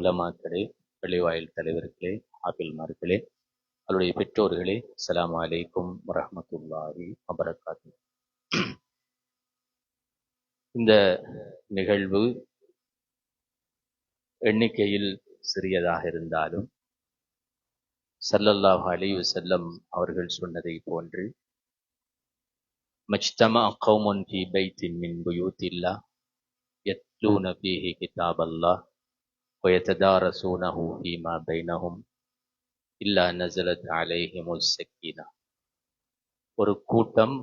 உலமாக்களே பள்ளிவாயில் தலைவர்களே ஆபில்மார்களே அவருடைய பெற்றோர்களே அலாம் அலைக்கும் வரமத்துல்லாஹி அபரகாத்து இந்த நிகழ்வு எண்ணிக்கையில் சிறியதாக இருந்தாலும் சல்லல்லாஹ் அலைவு செல்லம் அவர்கள் சொன்னதை போன்று மஜ்தமா கௌமன் பி பைத்தின் மின் புயூத்தில்லா யத்லூன பீஹி கிதாபல்லா ويتدارسونه فيما بينهم إلا نزلت عليهم السكينة ஒரு கூட்டம்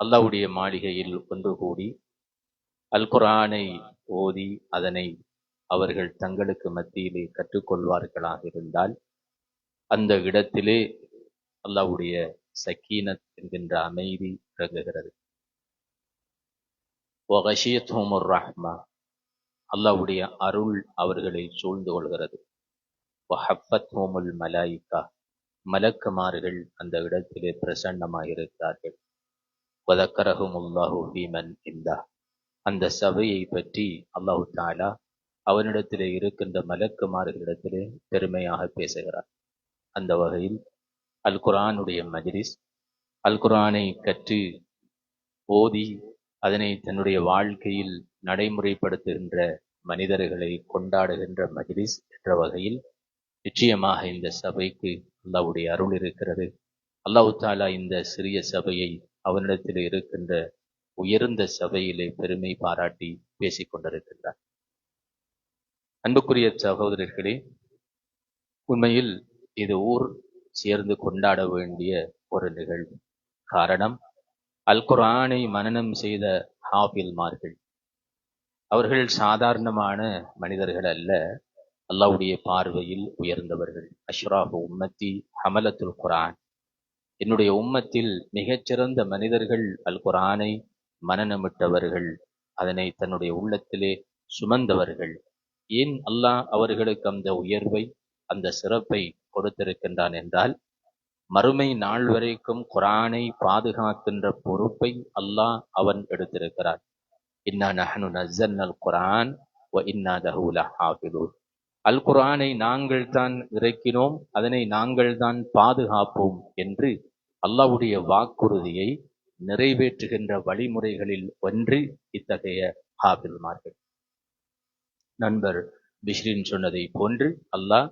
அல்லாவுடைய மாளிகையில் ஒன்று கூடி அல் குரானை ஓதி அதனை அவர்கள் தங்களுக்கு மத்தியிலே கற்றுக்கொள்வார்களாக இருந்தால் அந்த இடத்திலே அல்லாவுடைய சக்கீனத் என்கின்ற அமைதி இறங்குகிறது ஒகஷியத்துவமுர் ரஹ்மா அல்லாவுடைய அருள் அவர்களை சூழ்ந்து கொள்கிறது. ஒஹப்பத்ஹோமுல் மலாயிகா மலக்குமார்கள் அந்த இடத்திலே பிரசன்னமாக இருக்கிறார்கள் வதக்கரகுமுல்லாஹு பீமன் இந்தா. அந்த சபையை பற்றி அல்லாஹு தாலா அவனிடத்திலே இருக்கின்ற மலக்குமார்களிடத்திலே பெருமையாக பேசுகிறார். அந்த வகையில் அல் குரானுடைய மஜ்லிஸ் அல் குரானை கற்று ஓதி அதனை தன்னுடைய வாழ்க்கையில் நடைமுறைப்படுத்துகின்ற மனிதர்களை கொண்டாடுகின்ற மஜ்லிஸ் என்ற வகையில் நிச்சயமாக இந்த சபைக்கு அல்லாவுடைய அருள் இருக்கிறது. அல்லாஹு தாலா இந்த சிறிய சபையை அவனிடத்தில் இருக்கின்ற உயர்ந்த சபையிலே பெருமை பாராட்டி பேசிக் கொண்டிருக்கின்றார். அன்புக்குரிய சகோதரர்களே உண்மையில் இது ஊர் சேர்ந்து கொண்டாட வேண்டிய ஒரு நிகழ்வு. காரணம் அல் குரானை மனனம் செய்த ஹாபில்மார்கள் அவர்கள் சாதாரணமான மனிதர்கள் அல்ல. அல்லாவுடைய பார்வையில் உயர்ந்தவர்கள். அஷ்ராஃப் உம்மத்தி ஹமலத்துல் குரான் என்னுடைய உம்மத்தில் மிகச்சிறந்த மனிதர்கள் அல் குரானை மனநமிட்டவர்கள் அதனை தன்னுடைய உள்ளத்திலே சுமந்தவர்கள். ஏன் அல்லாஹ் அவர்களுக்கு அந்த உயர்வை அந்த சிறப்பை கொடுத்திருக்கின்றான் என்றால் மறுமை நாள் வரைக்கும் குரானை பாதுகாக்கின்ற பொறுப்பை அல்லாஹ் அவன் எடுத்திருக்கிறான். இன்னா நஹனு நஸ்ஸல்னல் குரான் இன்னா அல் குரானை நாங்கள் தான் இறக்கினோம் அதனை நாங்கள் தான் பாதுகாப்போம் என்று அல்லாவுடைய வாக்குறுதியை நிறைவேற்றுகின்ற வழிமுறைகளில் ஒன்று இத்தகைய ஹாபில்மார்கள் நண்பர் பிஷ்ரின் சொன்னதை போன்று அல்லாஹ்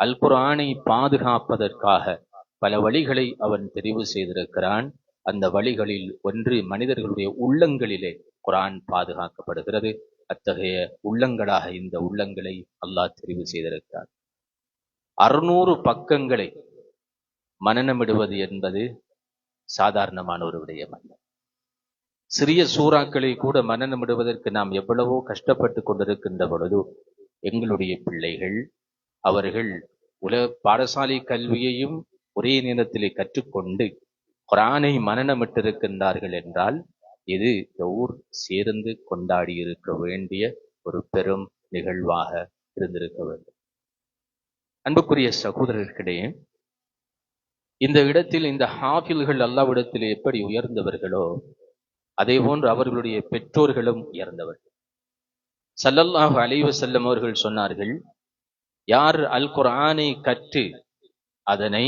அல் குரானை பாதுகாப்பதற்காக பல வழிகளை அவன் தெரிவு செய்திருக்கிறான். அந்த வழிகளில் ஒன்று மனிதர்களுடைய உள்ளங்களிலே குரான் பாதுகாக்கப்படுகிறது. அத்தகைய உள்ளங்களாக இந்த உள்ளங்களை அல்லாஹ் தெரிவு செய்திருக்கிறார் அறுநூறு பக்கங்களை மனநமிடுவது என்பது சாதாரணமான ஒரு விடயம் அல்ல. சிறிய சூறாக்களை கூட மனநமிடுவதற்கு நாம் எவ்வளவோ கஷ்டப்பட்டு கொண்டிருக்கின்ற பொழுது எங்களுடைய பிள்ளைகள் அவர்கள் உலக பாடசாலை கல்வியையும் ஒரே நேரத்திலே கற்றுக்கொண்டு குரானை மனநமிட்டிருக்கின்றார்கள் என்றால் இது இந்த ஊர் சேர்ந்து கொண்டாடி இருக்க வேண்டிய ஒரு பெரும் நிகழ்வாக இருந்திருக்க வேண்டும். அன்புக்குரிய சகோதரர்களிடையே இந்த இடத்தில் இந்த ஹாஃபில்கள் அல்லாவிடத்தில் எப்படி உயர்ந்தவர்களோ அதே போன்று அவர்களுடைய பெற்றோர்களும் உயர்ந்தவர்கள். சல்லல்லாஹு அலைவ செல்லம் அவர்கள் சொன்னார்கள் யார் அல் குரானை கற்று அதனை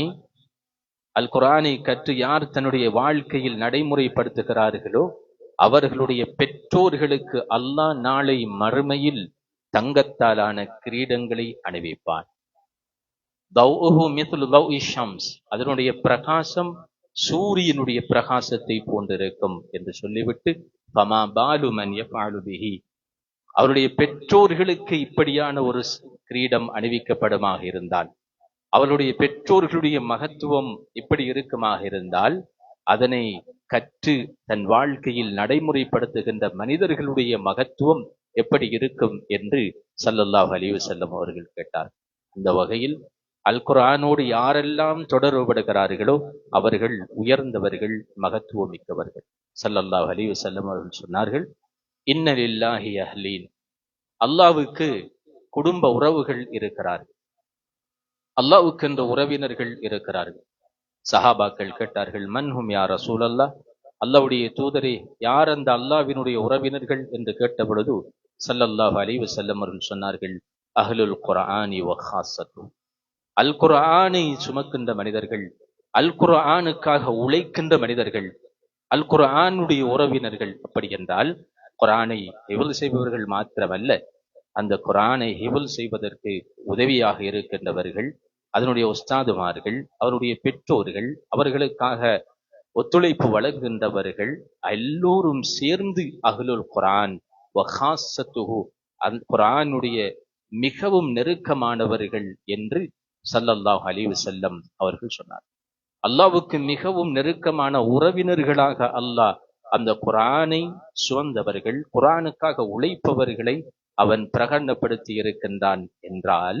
அல் குரானை கற்று யார் தன்னுடைய வாழ்க்கையில் நடைமுறைப்படுத்துகிறார்களோ அவர்களுடைய பெற்றோர்களுக்கு அல்லாஹ் நாளை மறுமையில் தங்கத்தாலான கிரீடங்களை அணிவிப்பான். அதனுடைய பிரகாசம் சூரியனுடைய பிரகாசத்தை போன்றிருக்கும் என்று சொல்லிவிட்டு பமா பாலுமன் பாலுபிகி அவருடைய பெற்றோர்களுக்கு இப்படியான ஒரு கிரீடம் அணிவிக்கப்படுமாக இருந்தால் அவளுடைய பெற்றோர்களுடைய மகத்துவம் இப்படி இருக்குமாக இருந்தால் அதனை கற்று தன் வாழ்க்கையில் நடைமுறைப்படுத்துகின்ற மனிதர்களுடைய மகத்துவம் எப்படி இருக்கும் என்று சல்லல்லாஹ் அலிவு செல்லம் அவர்கள் கேட்டார். இந்த வகையில் அல் குரானோடு யாரெல்லாம் தொடர்புபடுகிறார்களோ அவர்கள் உயர்ந்தவர்கள் மகத்துவம் மிக்கவர்கள் சல்லல்லாஹ் அலிவு செல்லம் அவர்கள் சொன்னார்கள் இன்னலில்லாஹி அஹ்லீன். அல்லாவுக்கு குடும்ப உறவுகள் இருக்கிறார்கள். அல்லாவுக்கு என்ற உறவினர்கள் இருக்கிறார்கள். சஹாபாக்கள் கேட்டார்கள் மன்ஹும் யார் ரசூல் அல்லா அல்லாவுடைய தூதரே யார் அந்த அல்லாவினுடைய உறவினர்கள்? என்று கேட்ட பொழுது சல்லல்லாஹ் அலைஹி செல்லமருள் சொன்னார்கள் அஹ்லுல் குரானி வஹாசத்து அல் குரானை சுமக்கின்ற மனிதர்கள் அல் குரானுக்காக உழைக்கின்ற மனிதர்கள் அல் குரானுடைய உறவினர்கள் அப்படி என்றால் குரானை எவ்வளவு செய்பவர்கள் மாத்திரமல்ல அந்த குரானை ஹிபுல் செய்வதற்கு உதவியாக இருக்கின்றவர்கள் அதனுடைய உஸ்தாதுமார்கள் அவருடைய பெற்றோர்கள் அவர்களுக்காக ஒத்துழைப்பு வழங்குகின்றவர்கள் எல்லோரும் சேர்ந்து அகலுல் குரான் வஹாசத்துஹு அந்த மிகவும் நெருக்கமானவர்கள் என்று சல்லல்லாஹ் அலிவு செல்லம் அவர்கள் சொன்னார். அல்லாவுக்கு மிகவும் நெருக்கமான உறவினர்களாக அல்லாஹ் அந்த குரானை சுமந்தவர்கள் குரானுக்காக உழைப்பவர்களை அவன் பிரகடனப்படுத்தி இருக்கின்றான் என்றால்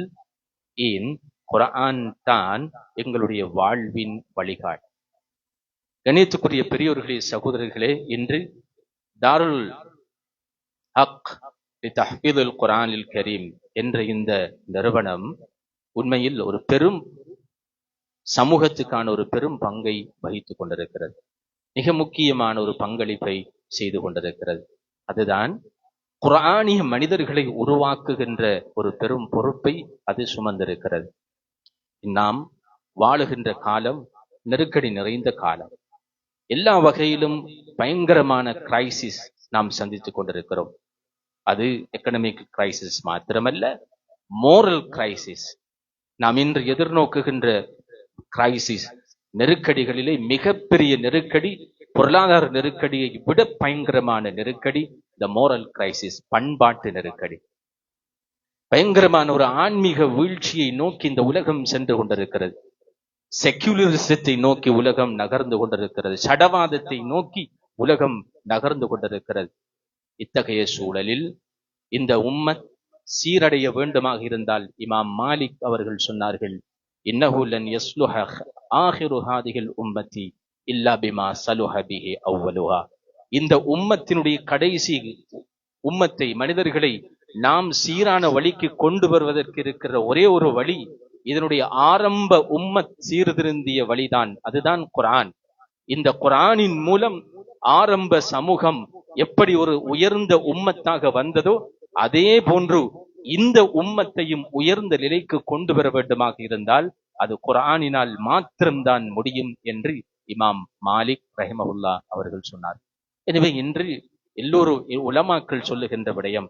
ஏன் குரான் தான் எங்களுடைய வாழ்வின் வழிகாட் கணியத்துக்குரிய பெரியோர்களே சகோதரர்களே இன்று தாருல் ஹக் தஹ்பீதுல் குரானில் கரீம் என்ற இந்த நிறுவனம் உண்மையில் ஒரு பெரும் சமூகத்துக்கான ஒரு பெரும் பங்கை வகித்துக் கொண்டிருக்கிறது. மிக முக்கியமான ஒரு பங்களிப்பை செய்து கொண்டிருக்கிறது. அதுதான் குரானிய மனிதர்களை உருவாக்குகின்ற ஒரு பெரும் பொறுப்பை அது சுமந்திருக்கிறது. நாம் வாழுகின்ற காலம் நெருக்கடி நிறைந்த காலம். எல்லா வகையிலும் பயங்கரமான கிரைசிஸ் நாம் சந்தித்துக் கொண்டிருக்கிறோம். அது எக்கனமிக் கிரைசிஸ் மாத்திரமல்ல மோரல் கிரைசிஸ் நாம் இன்று எதிர்நோக்குகின்ற கிரைசிஸ் நெருக்கடிகளிலே மிகப்பெரிய நெருக்கடி பொருளாதார நெருக்கடியை விட பயங்கரமான நெருக்கடி த மோரல் கிரைசிஸ் பண்பாட்டு நெருக்கடி. பயங்கரமான ஒரு ஆன்மீக வீழ்ச்சியை நோக்கி இந்த உலகம் சென்று கொண்டிருக்கிறது. செக்யூலரிசத்தை நோக்கி உலகம் நகர்ந்து கொண்டிருக்கிறது. சடவாதத்தை நோக்கி உலகம் நகர்ந்து கொண்டிருக்கிறது. இத்தகைய சூழலில் இந்த உம்மத் சீரடைய வேண்டுமாக இருந்தால் இமாம் மாலிக் அவர்கள் சொன்னார்கள் இன்னஹுலன் யஸ்லுஹ ஆஹிரு ஹாதிகள் உம்மத்தி இல்லா பிமா சலுஹபிஹி அவ்வலுஹா. இந்த உம்மத்தினுடைய கடைசி உம்மத்தை மனிதர்களை நாம் சீரான வழிக்கு கொண்டு வருவதற்கு இருக்கிற ஒரே ஒரு வழி இதனுடைய ஆரம்ப உம்மத் சீர்திருந்திய வழிதான். அதுதான் குரான். இந்த குரானின் மூலம் ஆரம்ப சமூகம் எப்படி ஒரு உயர்ந்த உம்மத்தாக வந்ததோ அதே போன்று இந்த உம்மத்தையும் உயர்ந்த நிலைக்கு கொண்டு வர வேண்டுமாக இருந்தால் அது குரானினால் மாத்திரம்தான் முடியும் என்று இமாம் மாலிக் ரஹிமஹுல்லா அவர்கள் சொன்னார். எனவே இன்று எல்லோரும் உலமாக்கள் சொல்லுகின்ற விடயம்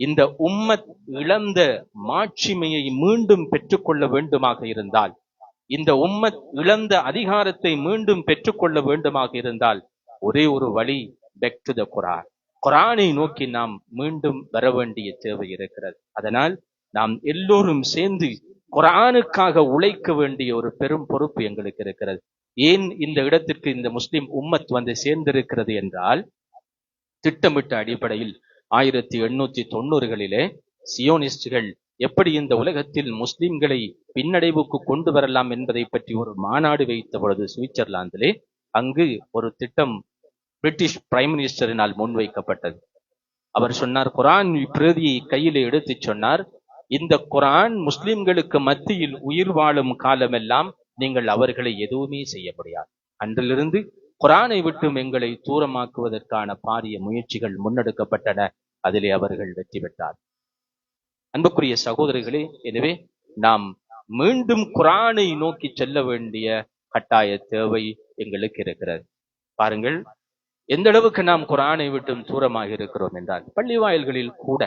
இந்த உம்மத் இழந்த மாட்சிமையை மீண்டும் பெற்றுக்கொள்ள வேண்டுமாக இருந்தால் இந்த உம்மத் இழந்த அதிகாரத்தை மீண்டும் பெற்றுக்கொள்ள வேண்டுமாக இருந்தால் ஒரே ஒரு வழி பெக் டு த குரான் குரானை நோக்கி நாம் மீண்டும் வர வேண்டிய தேவை இருக்கிறது. அதனால் நாம் எல்லோரும் சேர்ந்து குரானுக்காக உழைக்க வேண்டிய ஒரு பெரும் பொறுப்பு எங்களுக்கு இருக்கிறது. ஏன் இந்த இடத்திற்கு இந்த முஸ்லிம் உம்மத் வந்து சேர்ந்திருக்கிறது என்றால் திட்டமிட்ட அடிப்படையில் ஆயிரத்தி எண்ணூத்தி தொண்ணூறுகளிலே சியோனிஸ்டுகள் எப்படி இந்த உலகத்தில் முஸ்லிம்களை பின்னடைவுக்கு கொண்டு வரலாம் என்பதை பற்றி ஒரு மாநாடு வைத்த பொழுது சுவிட்சர்லாந்திலே அங்கு ஒரு திட்டம் பிரிட்டிஷ் பிரைம் மினிஸ்டரினால் முன்வைக்கப்பட்டது. அவர் சொன்னார் குரான் பிரதியை கையிலே எடுத்து சொன்னார் இந்த குரான் முஸ்லிம்களுக்கு மத்தியில் உயிர் வாழும் காலமெல்லாம் நீங்கள் அவர்களை எதுவுமே செய்ய முடியாது. அன்றிலிருந்து குரானை விட்டும் எங்களை தூரமாக்குவதற்கான பாரிய முயற்சிகள் முன்னெடுக்கப்பட்டன. அதிலே அவர்கள் வெற்றி பெற்றார். அன்புக்குரிய சகோதரிகளே எனவே நாம் மீண்டும் குரானை நோக்கி செல்ல வேண்டிய கட்டாய தேவை எங்களுக்கு இருக்கிறது. பாருங்கள் எந்த அளவுக்கு நாம் குரானை விட்டும் தூரமாக இருக்கிறோம் என்றால் பள்ளி வாயில்களில் கூட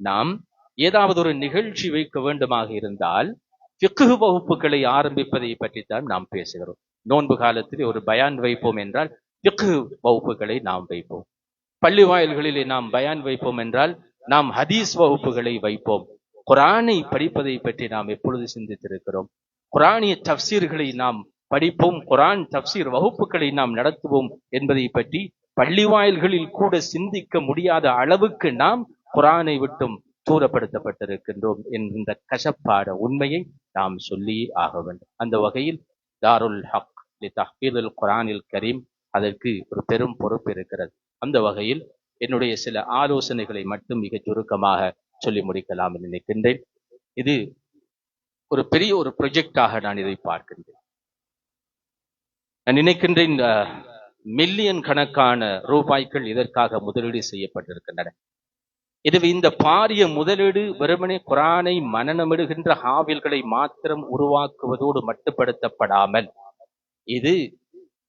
நாம் ஏதாவது ஒரு நிகழ்ச்சி வைக்க வேண்டுமாக இருந்தால் பிக்குகு வகுப்புகளை ஆரம்பிப்பதை பற்றித்தான் நாம் பேசுகிறோம். நோன்பு காலத்தில் ஒரு பயான் வைப்போம் என்றால் ஃபிக்ஹு வகுப்புகளை நாம் வைப்போம். பள்ளி வாயில்களிலே நாம் பயான் வைப்போம் என்றால் நாம் ஹதீஸ் வகுப்புகளை வைப்போம். குரானை படிப்பதை பற்றி நாம் எப்பொழுது சிந்தித்திருக்கிறோம்? குரானிய தப்சீர்களை நாம் படிப்போம். குரான் தப்சீர் வகுப்புகளை நாம் நடத்துவோம் என்பதை பற்றி பள்ளி வாயில்களில் கூட சிந்திக்க முடியாத அளவுக்கு நாம் குரானை விட்டும் தூரப்படுத்தப்பட்டிருக்கின்றோம் என்கின்ற கசப்பாட உண்மையை நாம் சொல்லி ஆக வேண்டும். அந்த வகையில் தாருல் ஹக் தஹ்பீதுல் குரானில் கரீம் அதற்கு ஒரு பெரும் பொறுப்பு இருக்கிறது. அந்த வகையில் என்னுடைய சில ஆலோசனைகளை மட்டும் மிக சுருக்கமாக சொல்லி முடிக்கலாம் என்று நினைக்கின்றேன். இது ஒரு பெரிய ஒரு ப்ரொஜெக்டாக நான் இதை பார்க்கின்றேன். நான் நினைக்கின்றேன் மில்லியன் கணக்கான ரூபாய்கள் இதற்காக முதலீடு செய்யப்பட்டிருக்கின்றன. எனவே இந்த பாரிய முதலீடு வெறுமனே குரானை மனநமிடுகின்ற ஹாவில்களை மாத்திரம் உருவாக்குவதோடு மட்டுப்படுத்தப்படாமல் இது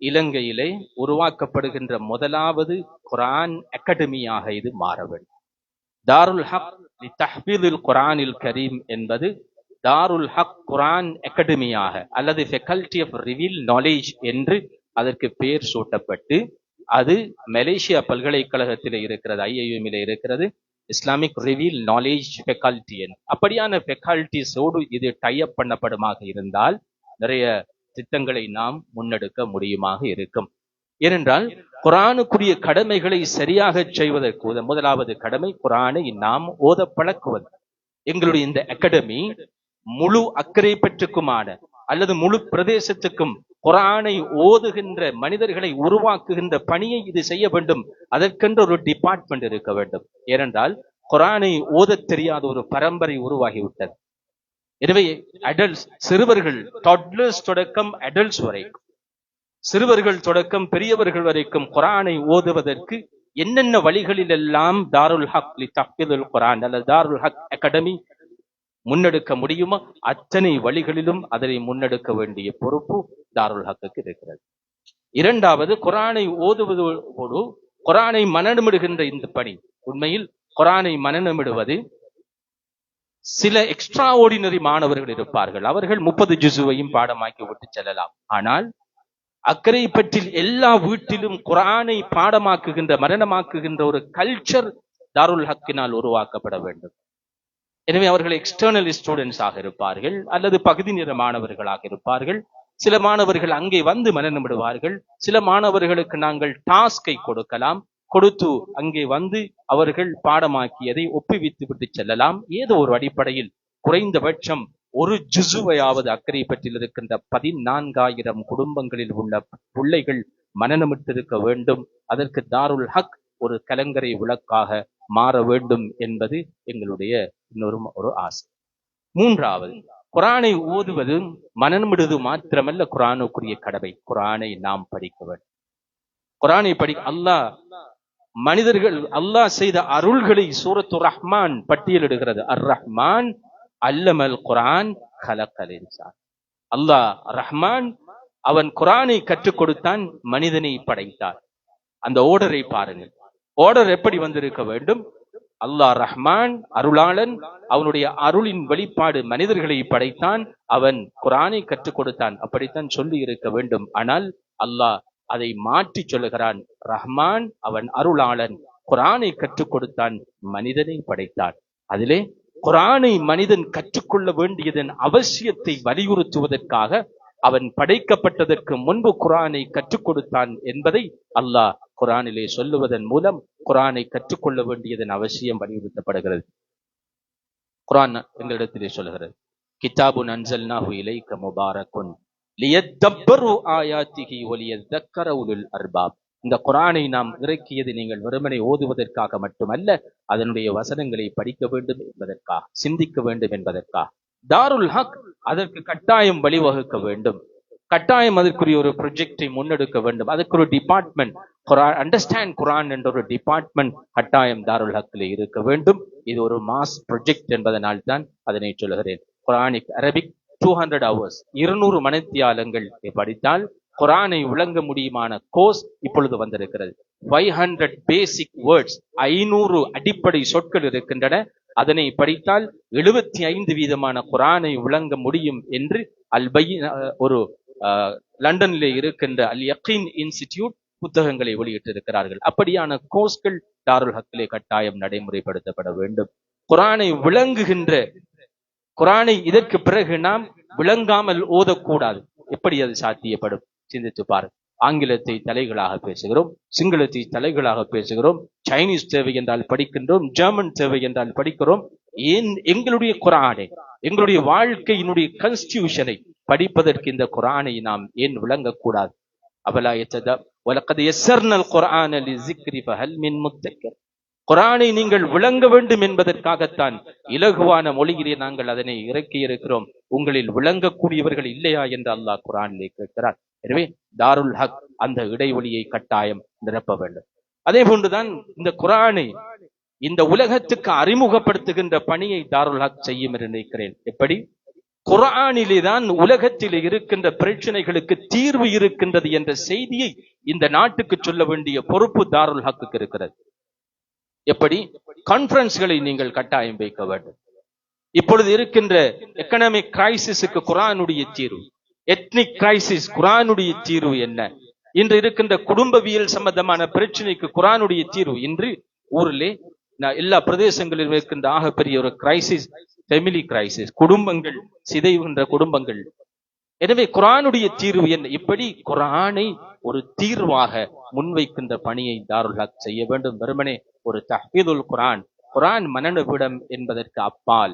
இலங்கையிலே உருவாக்கப்படுகின்ற முதலாவது குரான் அகாடமியாக இது மாற வேண்டும். தாருல் ஹக் தஹ்பீதுல் குரானில் கரீம் என்பது தாருல் ஹக் குரான் அகாடமியாக அல்லது ஃபெக்கல்டி ஆஃப் ரிவீல் நாலேஜ் என்று அதற்கு பெயர் சூட்டப்பட்டு அது மலேசியா பல்கலைக்கழகத்தில் இருக்கிறது ஐஐஎம்ல இருக்கிறது. இஸ்லாமிக் ரிவீல் நாலேஜ் ஃபெக்கல்டி அப்படியான ஃபெக்கல்டிஸோடு இது டைப் பண்ணப்படுமாக இருந்தால் நிறைய திட்டங்களை நாம் முன்னெடுக்க முடியுமாக இருக்கும். ஏனென்றால் குரானுக்குரிய கடமைகளை சரியாக செய்வதற்கு முதலாவது கடமை குரானை நாம் ஓத பழக்குவது. எங்களுடைய இந்த அகாடமி முழு அக்கறை பெற்றுக்குமான அல்லது முழு பிரதேசத்துக்கும் குரானை ஓதுகின்ற மனிதர்களை உருவாக்குகின்ற பணியை இது செய்ய வேண்டும். அதற்கென்று ஒரு டிபார்ட்மெண்ட் இருக்க வேண்டும். ஏனென்றால் குரானை ஓதத் தெரியாத ஒரு பரம்பரை உருவாகிவிட்டது. எனவே அடல்ட்ஸ் சிறுவர்கள் டாட்லர்ஸ் தொடக்கம் அடல்ட்ஸ் வரைக்கும் சிறுவர்கள் தொடக்கம் பெரியவர்கள் வரைக்கும் குரானை ஓதுவதற்கு என்னென்ன வழிகளில் எல்லாம் தாருல் ஹக் லி தஃபிதுல் குரான் அல்லது தாருல் ஹக் அகாடமி முன்னெடுக்க முடியுமோ அத்தனை வழிகளிலும் அதனை முன்னெடுக்க வேண்டிய பொறுப்பு தாருல் ஹக்குக்கு இருக்கிறது. இரண்டாவது குரானை ஓதுவதோடு குரானை மனநமிடுகின்ற இந்த பணி. உண்மையில் குரானை மனநமிடுவது சில எக்ஸ்ட்ரா ஆர்டினரி மாணவர்கள் இருப்பார்கள். அவர்கள் முப்பது ஜுசுவையும் பாடமாக்கி விட்டு செல்லலாம். ஆனால் அக்கறை பற்றி எல்லா வீட்டிலும் குரானை பாடமாக்குகின்ற மரணமாக்குகின்ற ஒரு கல்ச்சர் தாருல் ஹக்கினால் உருவாக்கப்பட வேண்டும். எனவே அவர்கள் எக்ஸ்டர்னல் ஸ்டூடெண்ட்ஸாக இருப்பார்கள் அல்லது பகுதி நிற மாணவர்களாக இருப்பார்கள். சில மாணவர்கள் அங்கே வந்து மனநமிடுவார்கள் சில மாணவர்களுக்கு நாங்கள் டாஸ்கை கொடுக்கலாம். கொடுத்து அங்கே வந்து அவர்கள் பாடமாக்கியதை ஒப்புவித்து விட்டு செல்லலாம். ஏதோ ஒரு அடிப்படையில் குறைந்தபட்சம் ஒரு ஜுசுவையாவது அக்கறை பற்றில் இருக்கின்ற பதினான்காயிரம் குடும்பங்களில் உள்ள பிள்ளைகள் மனநமிட்டிருக்க வேண்டும். அதற்கு தாருல் ஹக் ஒரு கலங்கரை விளக்காக மாற வேண்டும் என்பது எங்களுடைய இன்னொரு ஒரு ஆசை. மூன்றாவது குரானை ஓதுவது மனநமிடுவது மாத்திரமல்ல குரானுக்குரிய கடவை குரானை நாம் படிக்க வேண்டும். குரானை படி அல்லாஹ் மனிதர்கள் அல்லாஹ் செய்த அருள்களை சூரத்து ரஹ்மான் பட்டியலிடுகிறது அர் ரஹ்மான் அல்லமல் குரான் கலக்கல் இன்சான். அல்லாஹ் ரஹ்மான் அவன் குரானை கற்றுக் கொடுத்தான் மனிதனை படைத்தார். அந்த ஓர்டரை பாருங்கள். ஓர்டர் எப்படி வந்திருக்க வேண்டும்? அல்லாஹ் ரஹ்மான் அருளாளன் அவனுடைய அருளின் வெளிப்பாடு மனிதர்களை படைத்தான் அவன் குரானை கற்றுக் கொடுத்தான். அப்படித்தான் சொல்லி இருக்க வேண்டும். ஆனால் அல்லாஹ் அதை மாற்றி சொல்லுகிறான். ரஹ்மான் அவன் அருளாளன் குரானை கற்றுக் கொடுத்தான் மனிதனை படைத்தான். அதிலே குரானை மனிதன் கற்றுக்கொள்ள வேண்டியதன் அவசியத்தை வலியுறுத்துவதற்காக அவன் படைக்கப்பட்டதற்கு முன்பு குரானை கற்றுக் கொடுத்தான் என்பதை அல்லாஹ் குரானிலே சொல்லுவதன் மூலம் குரானை கற்றுக்கொள்ள வேண்டியதன் அவசியம் வலியுறுத்தப்படுகிறது. குரான் எங்களிடத்திலே சொல்லுகிறது. கிதாபு நன்சல்னாஹு இலைக்க முபாரக்குன் லியத்தப்பரு ஆயாத்திகி ஒலியத்தக்கர உலுல் அர்பாப். இந்த குரானை நாம் இறக்கியது நீங்கள் வெறுமனை ஓதுவதற்காக மட்டுமல்ல அதனுடைய வசனங்களை படிக்க வேண்டும் என்பதற்காக சிந்திக்க வேண்டும் என்பதற்காக தாருல் ஹக் அதற்கு கட்டாயம் வழிவகுக்க வேண்டும். கட்டாயம் அதற்குரிய ஒரு ப்ரொஜெக்டை முன்னெடுக்க வேண்டும். அதற்கு ஒரு டிபார்ட்மெண்ட் குரான் அண்டர்ஸ்டாண்ட் குரான் என்ற ஒரு டிபார்ட்மெண்ட் கட்டாயம் தாருல் ஹக்கில் இருக்க வேண்டும். இது ஒரு மாஸ் ப்ரொஜெக்ட் என்பதனால் தான் அதனை சொல்கிறேன் Quranic Arabic two hundred hours இருநூறு மனத்தியாலங்கள் படித்தால் குரானை விளங்க முடியுமான கோர்ஸ் இப்பொழுது வந்திருக்கிறது. ஃபைவ் ஹண்ட்ரட் பேசிக் வேர்ட்ஸ் ஐநூறு அடிப்படை சொற்கள் இருக்கின்றன. அதனை படித்தால் எழுபத்தி ஐந்து வீதமான குரானை விளங்க முடியும் என்று அல்பை ஒரு லண்டனிலே இருக்கின்ற அல் யக்கீன் இன்ஸ்டிடியூட் புத்தகங்களை வெளியிட்டிருக்கிறார்கள். அப்படியான கோர்ஸ்கள் தாருல் ஹக்கிலே கட்டாயம் நடைமுறைப்படுத்தப்பட வேண்டும். குரானை விளங்குகின்ற குரானை இதற்கு பிறகு நாம் விளங்காமல் ஓதக்கூடாது. எப்படி அது சாத்தியப்படும்? சிந்தித்து பாருங்கள். ஆங்கிலத்தை தலைகளாக பேசுகிறோம் சிங்களத்தை தலைகளாக பேசுகிறோம் சைனீஸ் தேவை என்றால் படிக்கின்றோம் ஜெர்மன் தேவை என்றால் படிக்கிறோம். ஏன் எங்களுடைய குரானை எங்களுடைய வாழ்க்கையினுடைய கன்ஸ்டியூஷனை படிப்பதற்கு இந்த குரானை நாம் ஏன் விளங்கக்கூடாது? அவலா எச்சதா வலக்கது எஸ்ஸர்னல் குரான் அலி ஜிக்ரி ஃபஹல் மின் முத்தக்கர். குரானை நீங்கள் விளங்க வேண்டும் என்பதற்காகத்தான் இலகுவான மொழியிலே நாங்கள் அதனை இறக்கி இருக்கிறோம் உங்களில் விளங்கக்கூடியவர்கள் இல்லையா என்று அல்லாஹ் குரானிலே கேட்கிறார் எனவே தாருல் ஹக் அந்த இடைவெளியை கட்டாயம் நிரப்ப வேண்டும். அதே போன்றுதான் இந்த குரானை இந்த உலகத்துக்கு அறிமுகப்படுத்துகின்ற பணியை தாருல் ஹக் செய்யும் என்று நினைக்கிறேன். எப்படி? குரானிலே தான் உலகத்தில் இருக்கின்ற பிரச்சனைகளுக்கு தீர்வு இருக்கின்றது என்ற செய்தியை இந்த நாட்டுக்கு சொல்ல வேண்டிய பொறுப்பு தாருல் ஹக்குக்கு இருக்கிறது. எப்படி? கான்பரன்ஸ்களை நீங்கள் கட்டாயம் வைக்க வேண்டும். இப்பொழுது இருக்கின்ற எக்கனாமிக் கிரைசிஸுக்கு குரானுடைய தீர்வு. எத்னிக் கிரைசிஸ் குரானுடைய தீர்வு என்ன? இன்று இருக்கின்ற குடும்பவியல் சம்பந்தமான பிரச்சனைக்கு குரானுடைய தீர்வு இன்று ஊரிலே எல்லா பிரதேசங்களிலும் இருக்கின்ற ஆகப்பெரிய ஒரு கிரைசிஸ் ஃபெமிலி கிரைசிஸ் குடும்பங்கள் சிதைகின்ற குடும்பங்கள். எனவே குரானுடைய தீர்வு என்ன? இப்படி குரானை ஒரு தீர்வாக முன்வைக்கின்ற பணியை தாருல் செய்ய வேண்டும். வெறுமனே ஒரு தஹீதுல் குரான் குரான் மனநபிடம் என்பதற்கு அப்பால்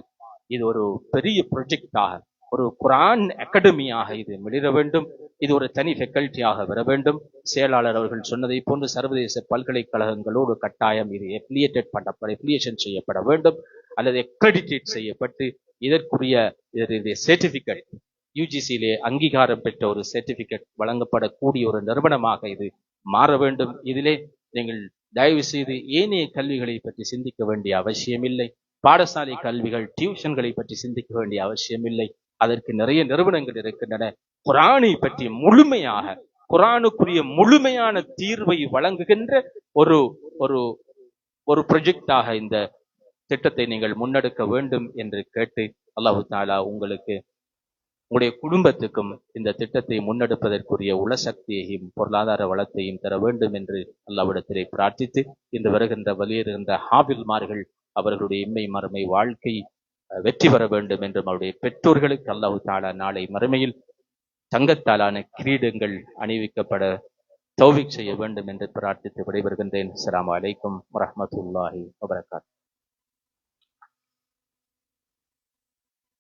இது ஒரு பெரிய ப்ரொஜெக்டாக ஒரு குரான் அகாடமியாக இது மிளிர வேண்டும். இது ஒரு தனி ஃபெக்கல்ட்டியாக வர வேண்டும். செயலாளர் அவர்கள் சொன்னதை போன்று சர்வதேச பல்கலைக்கழகங்களோடு கட்டாயம் இது எப்ளியேட்டட் பண்ணப்பட எப்ளியேஷன் செய்யப்பட வேண்டும். அல்லது எக்ரெடிட்டேட் செய்யப்பட்டு இதற்குரிய இதனுடைய சர்டிபிகேட் யூஜிசியிலே அங்கீகாரம் பெற்ற ஒரு சர்டிபிகேட் வழங்கப்படக்கூடிய ஒரு நிறுவனமாக இது மாற வேண்டும். இதிலே நீங்கள் தயவு செய்து ஏனைய கல்விகளை பற்றி சிந்திக்க வேண்டிய அவசியமில்லை. பாடசாலை கல்விகள் டியூஷன்களை பற்றி சிந்திக்க வேண்டிய அவசியமில்லை. அதற்கு நிறைய நிறுவனங்கள் இருக்கின்றன. குரானை பற்றி முழுமையாக குரானுக்குரிய முழுமையான தீர்வை வழங்குகின்ற ஒரு ஒரு ஒரு ப்ரொஜெக்டாக இந்த திட்டத்தை நீங்கள் முன்னெடுக்க வேண்டும் என்று கேட்டு அல்லாஹு தாலா உங்களுக்கு உங்களுடைய குடும்பத்துக்கும் இந்த திட்டத்தை முன்னெடுப்பதற்குரிய உளசக்தியையும் பொருளாதார வளத்தையும் தர வேண்டும் என்று அல்லாவிடத்திலே பிரார்த்தித்து இன்று வருகின்ற வெளியேறுகின்ற ஹாபில்மார்கள் அவர்களுடைய இம்மை மறுமை வாழ்க்கை வெற்றி பெற வேண்டும் என்றும் அவருடைய பெற்றோர்களுக்கு அல்லாஹு தாலா நாளை மறுமையில் தங்கத்தாலான கிரீடங்கள் அணிவிக்கப்பட தௌவிக் செய்ய வேண்டும் என்று பிரார்த்தித்து விடைபெறுகின்றேன். அஸ்ஸலாமு அலைக்கும் வரமத்துல்லாஹி வபரகாத்.